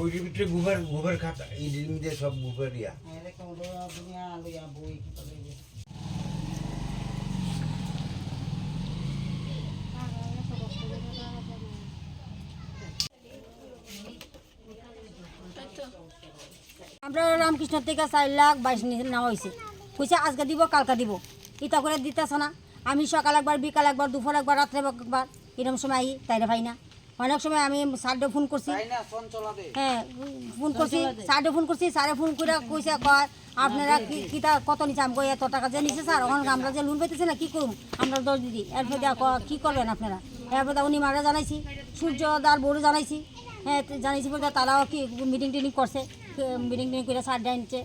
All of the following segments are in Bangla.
ওই ভিতরে গুহার গুহার খাতা, এই মধ্যে সব গুহার ইয়া। আমরা রামকৃষ্ণ থেকে চার লাখ বাইশ নেওয়া হয়েছে। পয়সা আজকে দিব, কালকে দিব। ইটা করে দিতেছে না। আমি সকাল একবার, বিকাল একবার, দুপুর একবার, রাত্রে একবার এরকম সময় আই তাইরে ভাই না। অনেক সময় আমি স্যারকে ফোন করছি। হ্যাঁ ফোন করছি। স্যারকে ফোন করছি স্যারে ফোন করে কইছে কয় আপনারা কি কিতা কত নিচে আমি কই এত টাকা যে নিছে স্যার? ওখানে আমরা যে লোন পাইতেছি না কী করুন আমরা দশ দিদি। এরপর দেওয়া ক- কি করবেন আপনারা? এরপর দা উনি মারা জানাইছি। সূর্য দার বড় জানাইছি। হ্যাঁ তো জানাইছি বলতে তারাও কি মিটিং টিটিং করছে। মিটিং টিটিং করে স্যার আনছে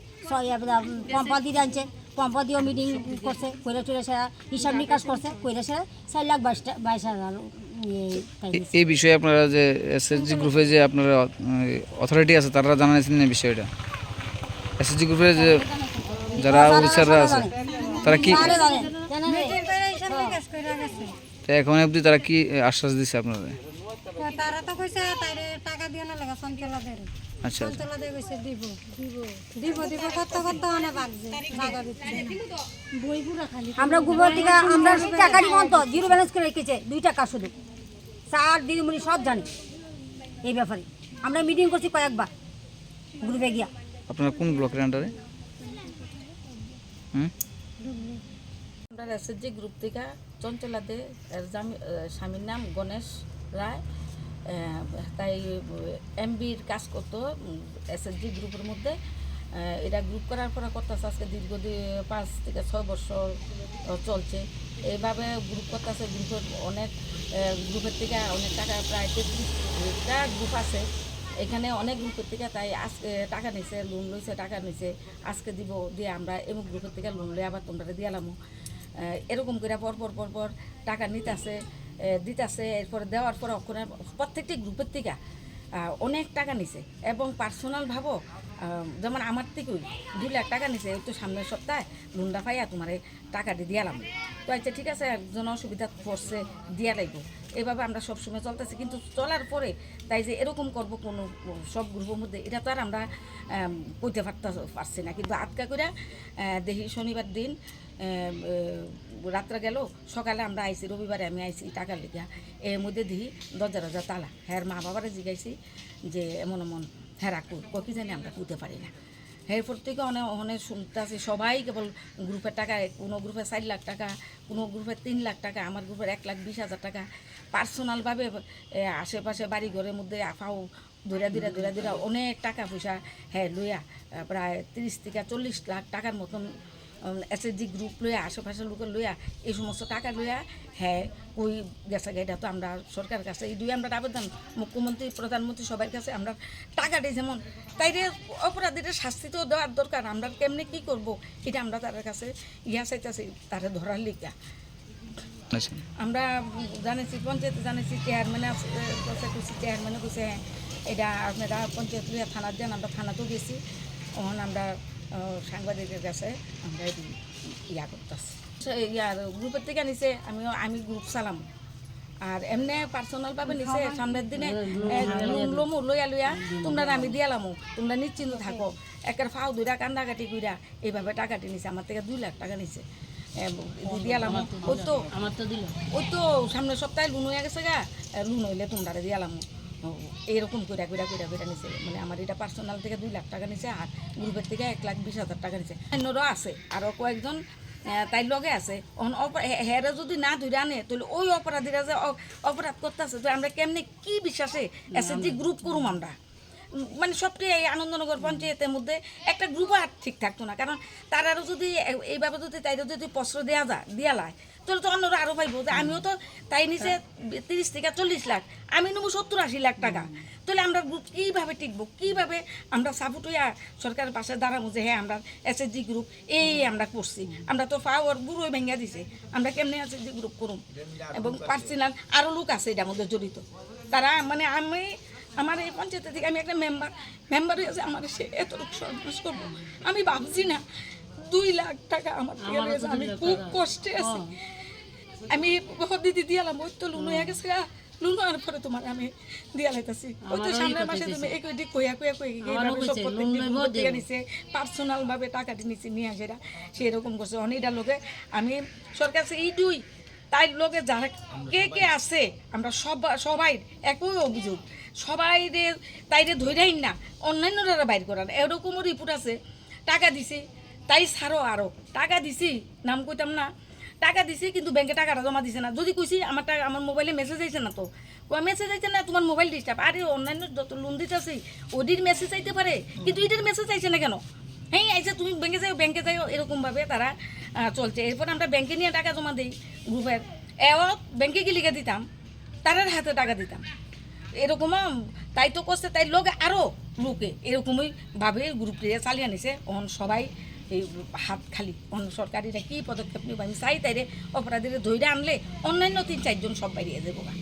পম্পা দিয়ে আনছে পম্পা দিয়েও মিটিং করছে। কইরা টুরে সেরা হিসাব নিকাশ করছে। কইরা সেরা চার লাখ বাইশ বাইশ হাজার এই বিষয়ে আপনারা যে এসএসজি গ্রুপে যে আপনারা অথরিটি আছে তারা জানাইছেন না বিষয়টা? এসএসজি গ্রুপে যে যারা অফিসাররা আছে তারা কি এখন অবধি তারা কি আশ্বাস দিচ্ছে আপনাদের? তারা তো কইছে তাইরে টাকা দিয়ে না লাগা সঞ্চলা আচ্ছা কইছে দিব। দিব দিব। দিব কত কত বাগছে জায়গা দিচ্ছে। আমরা গোবর থেকে আমরা টাকা দিব তো জিরো ব্যালেন্স করে রেখেছে দুই টাকা শুধু। স্যার দিদিমণি সব জানে এই ব্যাপারে। আমরা মিটিং করছি কয়েকবার গ্রুপে গিয়া। আপনারা কোন ব্লকের আন্ডারে আমরা এসএসজি গ্রুপ থেকে চঞ্চলা দে এর জামি- আহ, স্বামীর নাম গণেশ রায় তাই এমবির কাজ করতো এসএসজি গ্রুপের মধ্যে। এটা গ্রুপ করার পরে করতেছে আজকে দীর্ঘদিন পাঁচ থেকে ছয় বছর চলছে। এইভাবে গ্রুপ করতেছে গ্রুপের অনেক গ্রুপের থেকে অনেক টাকা, প্রায় তেত্রিশটা গ্রুপ আছে। এখানে অনেক গ্রুপের থেকে তাই আজকে টাকা নিছে লোন লইছে, টাকা নিছে। আজকে দিব দিয়ে আমরা এমুক গ্রুপের থেকে লোন লই আবার তোমরা দিয়ালামো এরকম করে পরপর পর পর পর টাকা নিতেছে দিতেছে, এরপরে দেওয়ার পর ওখানে প্রত্যেকটি গ্রুপের থেকে অনেক টাকা নিছে। এবং পার্সোনাল ভাবো যেমন আমার থেকেই দু লাখ টাকা নিছে তো সামনের সপ্তাহে লোনটা পাইয়া তোমার টাকা দিয়ে দিয়ালাম তো আচ্ছা ঠিক আছে একজন অসুবিধা পড়ছে দিয়া লাগবে এইভাবে আমরা সবসময় চলতেছি। কিন্তু চলার পরে তাই যে এরকম করব কোনো সব গ্রুপের মধ্যে এটা তো আর আমরা আম, কইতে পারতে পারছি না। কিন্তু আটকা করে দেখি শনিবার দিন রাত্রে গেল সকালে আমরা আইছি রবিবারে আমি আইছি টাকা লিখা এর মধ্যে দিই দরজা দরজা তালা। হ্যাঁ মা বাবারে জিগাইছি যে এমন এমন হ্যাঁ রাখো। কি জানি আমরা পুঁতে পারি না। এরপর থেকে অনেক অনেক শুনতে আছে সবাই কেবল গ্রুপের টাকা, কোনো গ্রুপে চার লাখ টাকা, কোনো গ্রুপে তিন লাখ টাকা, আমার গ্রুপের এক লাখ বিশ হাজার টাকা। পার্সোনালভাবে আশেপাশে বাড়ি ঘরের মধ্যে আফাও ধরে ধীরে ধরে ধীরে অনেক টাকা পয়সা হ্যাঁ লইয়া প্রায় তিরিশ থেকে চল্লিশ লাখ টাকার মতন এসএসজি গ্রুপ লইয়া আশেপাশের লোকের লইয়া এই সমস্ত টাকা লইয়া হ্যাঁ ওই গেছে এটা তো আমরা সরকারের কাছে এই দুই আমরা আবেদন মুখ্যমন্ত্রী প্রধানমন্ত্রী সবার কাছে আমরা টাকা দিই যেমন। তাইরে অপরাধীদের শাস্তি তো দেওয়ার দরকার আমরা কেমনে কি করব? এটা আমরা তাদের কাছে ইয়া চাইতেছি তারা ধরার লিখা আচ্ছা। আমরা জানিছি পঞ্চায়েতে জানিছি চেয়ারম্যানে চেয়ারম্যানে কইছে হ্যাঁ এটা আপনারা পঞ্চায়েত থানার যান আমরা থানাতেও গেছি। তখন আমরা সাংবাদিকের কাছে আমরা ইয়া করতেছি। ইয়ার গ্রুপের থেকে নিছে আমিও আমি গ্রুপ চালাম। আর এমনি পার্সোনালভাবে নিছে সামনের দিনে লমু লইয়া লইয়া তোমরা আমি দিয়ালামু তোমরা নিশ্চিন্ত থাকো। একের ফাও দুইটা কান্দাকাটি কইরা এইভাবে টাকাটি নিছে আমার থেকে দুই লাখ টাকা নিছে। দিয়ালাম ওই তো আমার তো দিল। ওই তো সামনের সপ্তাহে লুন হয়ে গেছে গা লুন হইলে তোমরা দিয়ালাম এইরকম কইরা কইরা কইরা কইরা নিছে। মানে আমার এটা পার্সোনাল থেকে দুই লাখ টাকা নিছে আর গ্রুপের থেকে এক লাখ বিশ হাজার টাকা নিছে। অন্যরও আছে আরও কয়েকজন তাই লগে আছে। অন হেরে যদি না ধরে আনে তাহলে ওই অপরাধীরা যে অপরাধ করতেছে তো আমরা কেমনে কি বিশ্বাসে এসএসজি গ্রুপ করুম আমরা? মানে সবটি এই আনন্দনগর পঞ্চায়েতের মধ্যে একটা গ্রুপ আর ঠিক থাকতো না। কারণ তারারও যদি এইভাবে যদি তাইরও যদি প্রশ্ন দেওয়া যায় দেওয়া যায় তাহলে তো অন্যরা আরও পাইব। যে আমিও তো তাই নিচে তিরিশ থেকে চল্লিশ লাখ, আমি নেব সত্তর আশি লাখ টাকা। তাহলে আমরা গ্রুপ কীভাবে টিকবো? কীভাবে আমরা সাপোর্ট হইয়া সরকারের পাশে দাঁড়াবো যে হ্যাঁ আমরা এসএসজি গ্রুপ এই আমরা করছি। আমরা তো পাওয়ার বুড়োই ভেঙে দিছে। আমরা কেমনে এসএসজি গ্রুপ করুম? এবং পার্সোনাল আরও লোক আছে এটার মধ্যে জড়িত। তারা মানে আমি আমার এই পঞ্চায়েত থেকে আমি একটা মেম্বার মেম্বার হয়েছে আমার সে এতটুকু সর্বনাশ করব আমি ভাবছি না দুই লাখ টাকা আমার থেকে। আমি খুব কষ্টে আছি। আমি হদি দিদি দিয়ালাম ওই তো লুন হয়ে গেছে। লোন পরে তোমার আমি দিয়া লাইতাছি ওই তো সামনের মাসে তুমি এই কই কইয়া কইয়া কই সব প্রত্যেক নিছে। পার্সোনাল ভাবে টাকাটি নিছে নিয়ে সেটা সেরকম করছে। অনেকটা লোকে আমি সরকার এই দুই তাই লোকে যারা কে কে আছে আমরা সব সবাই একই অভিযোগ। সবাই তাইরে ধৈরাই না অন্যান্য অন্যান্যরা বাইর করার। এরকমও রিপোর্ট আছে টাকা দিছি তাই ছাড়ো আরও। টাকা দিছি নাম কইতাম না টাকা দিছি কিন্তু ব্যাংকে টাকাটা জমা দিছে না। যদি কইছি আমার টাকা আমার মোবাইলে মেসেজ আইছে না তো? মেসেজ আইছে না তোমার মোবাইল ডিস্টার্ব আরে অন্যান্য যত লোন দিতেছি ওদের মেসেজ আইতে পারে কিন্তু এটার মেসেজ আইছে না কেন? হ্যাঁ আইসে তুমি ব্যাংকে যাও ব্যাংকে যাও এরকমভাবে তারা চলছে। এরপর আমরা ব্যাংকে নিয়ে টাকা জমা দিই গ্রুপের এও ব্যাংকে গিয়ে লিখে দিতাম তাদের হাতে টাকা দিতাম। এরকম তাই তো করছে, তাই লোক আরও লোকে এরকমই ভাবে গ্রুপটি চালিয়ে আনিছে। অন সবাই এই হাত খালি। অন্য সরকারিরা কী পদক্ষেপ নিব? আমি চাই তাইরে অপরাধীরা ধৈর্য আনলে অন্যান্য তিন চারজন সব বাইরে গা